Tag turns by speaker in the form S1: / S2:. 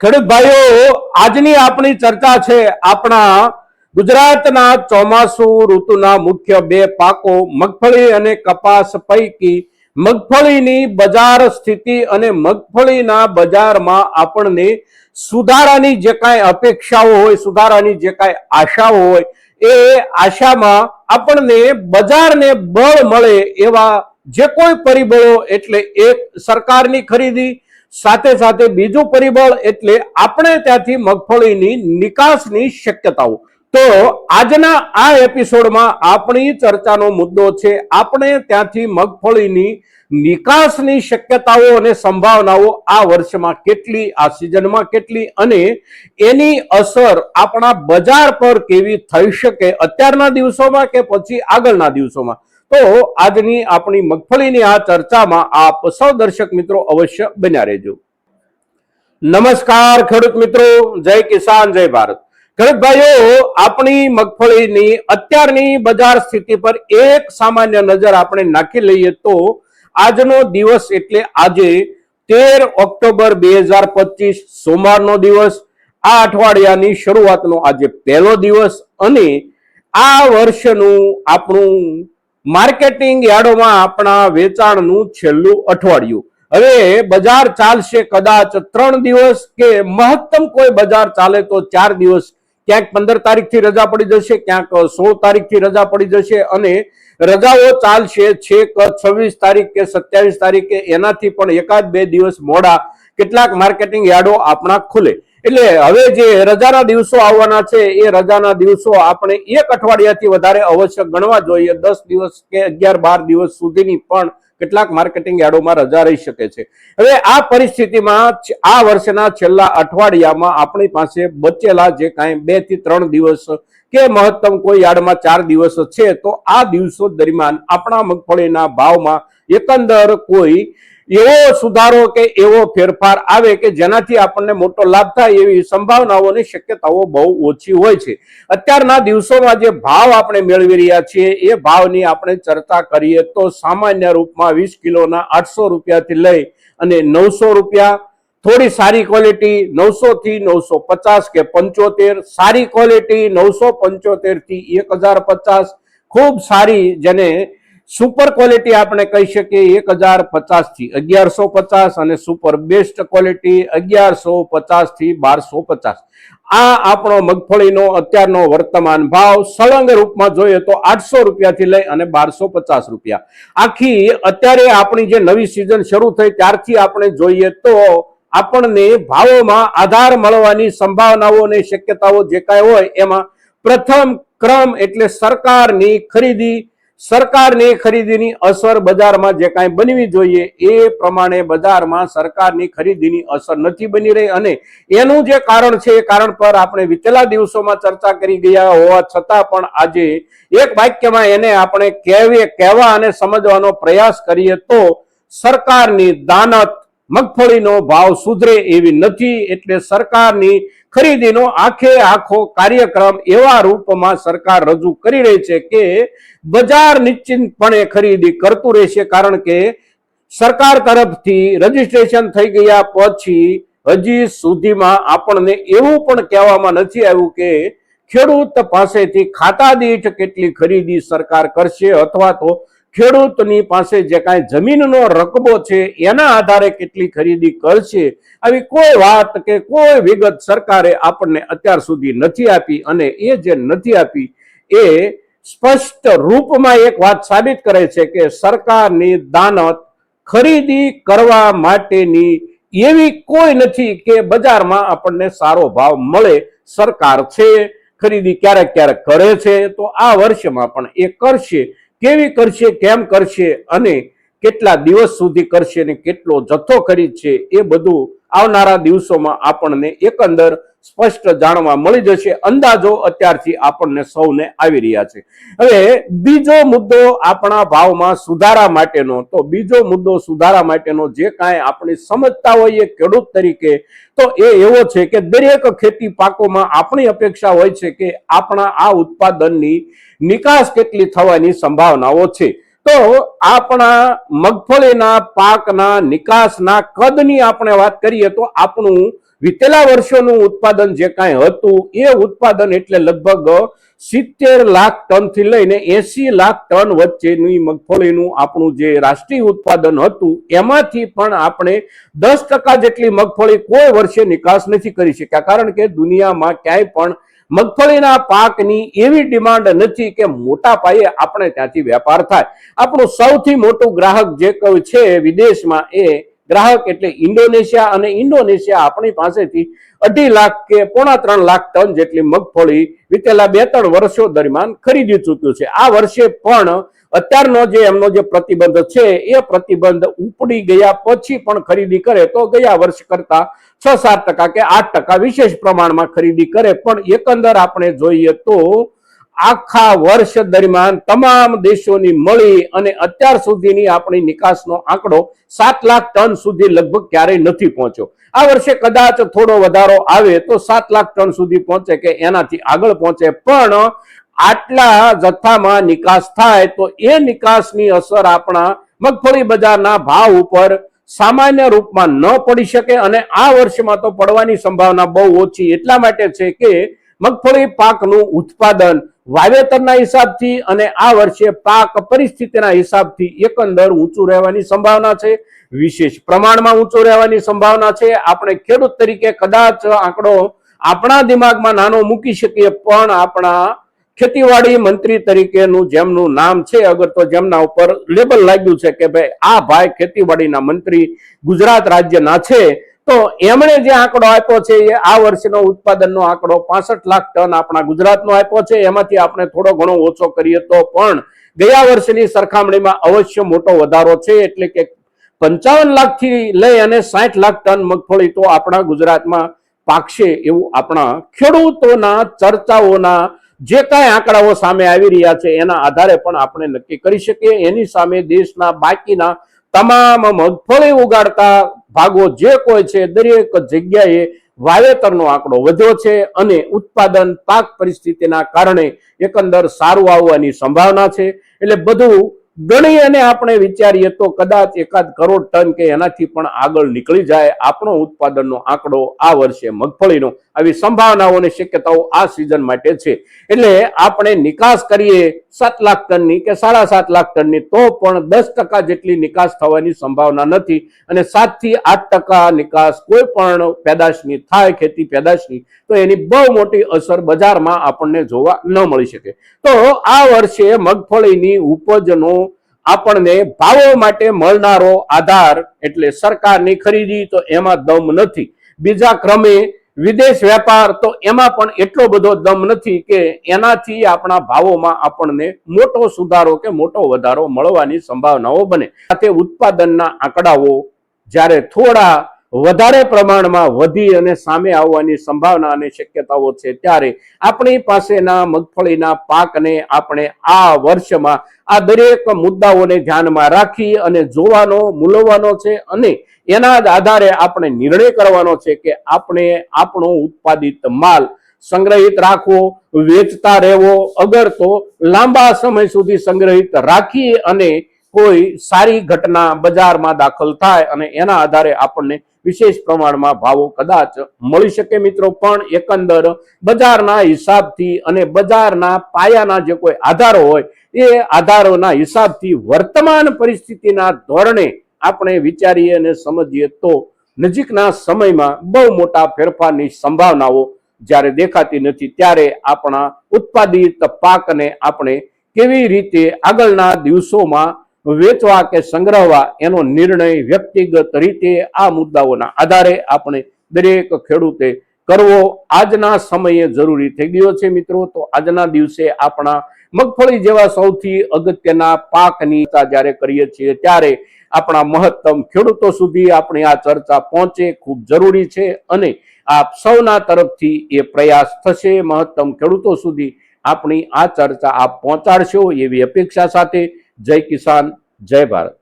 S1: ખેડૂત ભાઈઓ, આજની આપણી ચર્ચા છે આપણા ગુજરાતના ચોમાસુ ઋતુના મુખ્ય બે પાકો, મગફળી અને કપાસ પૈકી. મગફળીની બજાર સ્થિતિ અને મગફળીના બજારમાં આપણને સુધારાની જે કાંઈ અપેક્ષાઓ હોય, સુધારાની જે કાંઈ આશાઓ હોય, એ આશામાં આપણને બજારને બળ મળે એવા જે કોઈ પરિબળો, એટલે એક સરકારની ખરીદી સાથે સાથે બીજું પરિબળ એટલે આપણે ત્યાંથી મગફળીની નિકાસની શક્યતાઓ. તો આજના આ એપિસોડમાં આપણી ચર્ચાનો મુદ્દો છે, આપણે ત્યાંથી મગફળીની નિકાસની શક્યતાઓ અને સંભાવનાઓ આ વર્ષમાં કેટલી, આ સિઝનમાં કેટલી અને એની અસર આપણા બજાર પર કેવી થઈ શકે, અત્યારના દિવસોમાં કે પછી આગળના દિવસોમાં. તો આજની આપણી મગફળીની આ ચર્ચામાં આપ સૌ દર્શક મિત્રો અવશ્ય બન્યા રહેજો. નમસ્કાર ખેડૂત મિત્રો, જય કિસાન, જય ભારત. ખેડૂત ભાઈઓ, આપણી મગફળીની અત્યારની બજાર સ્થિતિ પર એક સામાન્ય નજર આપણે નાખી લઈએ તો આજનો દિવસ એટલે આજે તેર ઓક્ટોબર બે હજાર પચીસ સોમવારનો દિવસ, આ અઠવાડિયાની શરૂઆતનો આજે પહેલો દિવસ અને આ વર્ષનું આપણું માર્કેટિંગ યાર્ડોમાં આપણા વેચાણનું છેલ્લું અઠવાડિયું. હવે બજાર ચાલશે કદાચ ત્રણ દિવસ કે મહત્તમ કોઈ બજાર ચાલે તો ચાર દિવસ. ક્યાંક પંદર તારીખથી રજા પડી જશે, ક્યાંક સોળ તારીખથી રજા પડી જશે અને રજાઓ ચાલશે છેક છવ્વીસ તારીખ કે સત્યાવીસ તારીખે. એનાથી પણ એકાદ બે દિવસ મોડા કેટલાક માર્કેટિંગ યાર્ડો આપણા ખુલે. એટલે હવે જે રજાના દિવસો આવવાના છે, એ રજાના દિવસો આપણે એક અઠવાડિયાથી વધારે અવશ્ય ગણવા જોઈએ. દસ દિવસ કે અગિયાર બાર દિવસ સુધીની પણ કેટલાક માર્કેટિંગ યાર્ડોમાં રજા રહી શકે છે. હવે આ પરિસ્થિતિમાં આ વર્ષના છેલ્લા અઠવાડિયામાં આપણી પાસે બચેલા જે કાંઈ બેથી ત્રણ દિવસ કે મહત્તમ કોઈ યાર્ડમાં ચાર દિવસ છે, તો આ દિવસો દરમિયાન આપણા મગફળીના ભાવમાં એકંદર કોઈ એવો સુધારો કે એવો ફેરફાર આવે કે જેનાથી આપણને મોટો લાભ થાય એવી સંભાવનાઓની શક્યતાઓ બહુ ઓછી હોય છે. અત્યારના દિવસોમાં જે ભાવ આપણે મેળવી રહ્યા છીએ, એ ભાવની આપણે ચર્ચા કરીએ તો સામાન્ય રૂપમાં વીસ કિલોના આઠસો રૂપિયાથી લઈ અને નવસો રૂપિયા, થોડી સારી ક્વોલિટી નવસો થી નવસો પચાસ કે પંચોતેર, સારી ક્વોલિટી નવસો પંચોતેરથી એક હજાર પચાસ, ખૂબ સારી જેને સુપર ક્વોલિટી આપણે કહી શકીએ એક હજાર પચાસથી અગિયારસો પચાસ અને સુપર બેસ્ટ ક્વોલિટી અગિયારસો પચાસથી બારસો પચાસ. આ આપણો મગફળીનો અત્યારનો વર્તમાન ભાવ સળંગ રૂપમાં જોઈએ તો આઠસો રૂપિયાથી લઈ અને બારસો પચાસ રૂપિયા. આખી અત્યારે આપણી જે નવી સિઝન શરૂ થઈ ત્યારથી આપણે જોઈએ તો આપણને ભાવોમાં આધાર મળવાની સંભાવનાઓ અને શક્યતાઓ જે કાંઈ હોય એમાં પ્રથમ ક્રમ એટલે સરકારની ખરીદી સરકારની ખરીદીની અસર બજારમાં જે કાંઈ બનવી જોઈએ એ પ્રમાણે બજારમાં સરકારની ખરીદીની અસર નથી બની રહી. અને એનું જે કારણ છે, એ કારણ પર આપણે વિતેલા દિવસોમાં ચર્ચા કરી ગયા હોવા છતાં પણ આજે એક વાક્યમાં એને આપણે કહેવે, કહેવા અને સમજવાનો પ્રયાસ કરીએ તો સરકારની દાનત મગફળીનો ભાવ સુધરે એવી નથી એટલે સરકારની ખરીદીનો આખે આખો કાર્યક્રમ એવા રૂપમાં સરકાર રજૂ કરી રહી છે કે બજાર નિશ્ચિતપણે ખરીદી કરતું રહેશે કારણ કે સરકાર તરફથી રજીસ્ટ્રેશન થઈ ગયા પછી હજી સુધીમાં આપણને એવું પણ કહેવામાં નથી આવ્યું કે ખેડૂત પાસેથી ખાતા દીઠ કેટલી ખરીદી સરકાર કરશે અથવા તો ખેડૂતની પાસે જે કાંઈ જમીનનો રકબો છે, એના આધારે કેટલી ખરીદી કરશે, આવી કોઈ વાત કે કોઈ વિગત સરકારે આપણને અત્યાર સુધી નથી આપી અને એ જે નથી આપી, એ સ્પષ્ટ રૂપમાં એક વાત સાબિત કરે છે કે સરકારની દાનત ખરીદી કરવા માટેની એવી કોઈ નથી કે બજારમાં આપણને સારો ભાવ મળે, સરકાર છે, ખરીદી ક્યારેક ક્યારેક કરે છે, તો આ વર્ષમાં પણ એ કરશે. કેવી કરશે, કેમ કરશે અને કેટલા દિવસ સુધી કરશે અને કેટલો જથ્થો ખરીદશે એ બધું આવનારા દિવસોમાં આપણને એકંદર સ્પષ્ટ જાણવા મળી જશે. અંદાજો અત્યારથી આપણને સૌને આવી રહ્યા છે. હવે બીજો મુદ્દો આપણા ભાવમાં સુધારા માટેનો. તો બીજો મુદ્દો સુધારા માટેનો જે કાંઈ આપણે સમજતા હોઈએ ખેડૂત તરીકે, તો એ એવો છે કે દરેક ખેતી પાકોમાં આપણી અપેક્ષા હોય છે કે આપણા આ ઉત્પાદનની નિકાસ કેટલી થવાની સંભાવનાઓ છે. તો આપણા મગફળીના પાકના નિકાસના કદની આપણે વાત કરીએ તો આપણું વિતેલા વર્ષોનું ઉત્પાદન જે કાંઈ હતું, એ ઉત્પાદન એટલે લગભગ સિત્તેર લાખ ટનથી લઈને એસી લાખ ટન વચ્ચેની મગફળીનું આપણું જે રાષ્ટ્રીય ઉત્પાદન હતું, એમાંથી પણ આપણે દસ ટકા જેટલી મગફળી કોઈ વર્ષે નિકાસ નથી કરી શક્યા. કારણ કે દુનિયામાં ક્યાંય પણ મગફળીના પાકની એવી ડિમાન્ડ નથી કે મોટા પાયે આપણે ત્યાંથી વેપાર થાય. આપણું સૌથી મોટું ગ્રાહક જે છે વિદેશમાં એ ગ્રાહક એટલે ઇન્ડોનેશિયા અને ઇન્ડોનેશિયા આપણી પાસેથી અઢી લાખ કે પોણા ત્રણ લાખ ટન જેટલી મગફળી વિતેલા બે ત્રણ વર્ષો દરમિયાન ખરીદી ચૂક્યું છે. આ વર્ષે પણ અત્યારનો જે એમનો જે પ્રતિબંધ છે, એ પ્રતિબંધ ઉપડી ગયા પછી પણ ખરીદી કરે તો ગયા વર્ષ કરતા છ સાત ટકા કે આઠ ટકા વિશેષ પ્રમાણમાં ખરીદી કરે. પણ એકંદર આપણે જોઈએ તો આખા વર્ષ દરમિયાન તમામ દેશોની મળી અને અત્યાર સુધીની આપણી નિકાસનો આંકડો સાત લાખ ટન સુધી લગભગ ક્યારેય નથી પહોંચ્યો. આ વર્ષે કદાચ થોડો વધારો આવે તો સાત લાખ ટન સુધી પહોંચે કે એનાથી આગળ પહોંચે. પણ આટલા જથ્થામાં નિકાસ થાય તો એ નિકાસની અસર આપણા મગફળી બજારના ભાવ ઉપર સામાન્ય રૂપમાં ન પડી શકે અને આ વર્ષમાં તો પડવાની સંભાવના બહુ ઓછી. એટલા માટે છે કે મગફળી પાકનું ઉત્પાદન વાવેતરના હિસાબથી અને આ વર્ષે પાક પરિસ્થિતિના હિસાબથી એકંદર ઊંચું રહેવાની સંભાવના છે. વિશેષ પ્રમાણમાં ઊંચું રહેવાની સંભાવના છે. આપણે ખેડૂત તરીકે કદાચ આંકડો આપણા દિમાગમાં નાનો મૂકી શકીએ, પણ આપણા ખેતીવાડી મંત્રી તરીકેનું જેમનું નામ છે, અગર તો જેમના ઉપર લેબલ લાગ્યું છે કે ભાઈ આ ભાઈ ખેતીવાડીના મંત્રી ગુજરાત રાજ્યના છે તો એમણે જે આંકડો આપ્યો છે એ આ વર્ષનો ઉત્પાદનનો આંકડો પાસઠ લાખ ટન આપણા ગુજરાતનો આપ્યો છે. એમાંથી આપણે થોડો ઘણો ઓછો કરીએ તો પણ ગયા વર્ષની સરખામણીમાં અવશ્ય મોટો વધારો છે. એટલે કે પંચાવન લાખથી લઈ અને સાઠ લાખ ટન મગફળી તો આપણા ગુજરાતમાં પાકશે એવું આપણા ખેડૂતોના ચર્ચાઓના જે કાંઈ આંકડાઓ સામે આવી રહ્યા છે એના આધારે પણ આપણે નક્કી કરી શકીએ. એની સામે દેશના બાકીના તમામ મગફળી ઉગાડતા ભાગો જે કોઈ છે, દરેક જગ્યાએ વાવેતરનો આંકડો વધ્યો છે અને ઉત્પાદન પાક પરિસ્થિતિના કારણે એકંદર સારું આવવાની સંભાવના છે. એટલે બધું ગણી અને આપણે વિચારીએ તો કદાચ એકાદ કરોડ ટન કે એનાથી પણ આગળ નીકળી જાય આપણો ઉત્પાદનનો આંકડો આ વર્ષે મગફળીનો. આવી સંભાવનાઓ અને શક્યતાઓ આ સિઝન માટે છે. એટલે આપણે નિકાસ કરીએ સાત લાખ ટનની કે સાડા સાત લાખ ટનની, તો પણ દસ ટકા જેટલી નિકાસ થવાની સંભાવના નથી અને સાતથી આઠ ટકા નિકાસ કોઈ પણ પેદાશની, થાય ખેતી પેદાશની, તો એની બહુ મોટી અસર બજારમાં આપણને જોવા ન મળી શકે. તો આ વર્ષે મગફળીની ઉપજનો આપણને ભાવો માટે મળનારો આધાર એટલે સરકારની ખરીદી, તો એમાં દમ નથી. બીજા ક્રમે વિદેશ વેપાર તો એમાં પણ એટલો બધો દમ નથી કે એનાથી આપણા ભાવોમાં આપણને મોટો સુધારો કે મોટો વધારો મળવાની સંભાવનાઓ બને. સાથે ઉત્પાદનના આંકડાઓ જ્યારે થોડા વધારે પ્રમાણમાં વધી અને સામે આવવાની સંભાવના અને શક્યતાઓ છે ત્યારે આપણી પાસેના મગફળીના પાકને આપણે આ વર્ષમાં આ દરેક મુદ્દાઓને ધ્યાનમાં રાખી અને જોવાનો મૂલવવાનો છે અને એના જ આધારે આપણે નિર્ણય કરવાનો છે કે આપણે આપણો ઉત્પાદિત માલ સંગ્રહિત રાખવો, વેચતા રહેવો, અગર તો લાંબા સમય સુધી સંગ્રહિત રાખી અને કોઈ સારી ઘટના બજારમાં દાખલ થાય અને એના આધારે આપણને વિશેષ પ્રમાણમાં ભાવો કદાચ મળી શકે મિત્રો, પણ એકંદર બજારના હિસાબથી અને બજારના પાયાના જે કોઈ આધારો હોય, એ આધારોના હિસાબથી વર્તમાન પરિસ્થિતિના ધોરણે આપણે વિચારીએ અને સમજીએ તો નજીકના સમયમાં બહુ મોટા ફેરફારની સંભાવનાઓ જ્યારે દેખાતી નથી, ત્યારે આપણા ઉત્પાદિત પાકને આપણે કેવી રીતે આગળના દિવસોમાં વેચવા કે સંગ્રહવા એનો નિર્ણય વ્યક્તિગત રીતે આ મુદ્દાઓના આધારે આપણે દરેક ખેડૂતે કરવો. આજના સમયે જરૂરી થઈ ગયો છે મિત્રો. તો આજના દિવસે આપણા મગફળી જેવા સૌથી અગત્યના પાકની જ્યારે કરીએ છીએ ત્યારે આપણા મહત્તમ ખેડૂતો સુધી આપણી આ ચર્ચા પહોંચે. ખૂબ જરૂરી છે અને આપ સૌના તરફથી એ પ્રયાસ થશે. મહત્તમ ખેડૂતો સુધી આપણી આ ચર્ચા આપ પહોંચાડશો એવી અપેક્ષા સાથે જય કિસાન જય ભારત.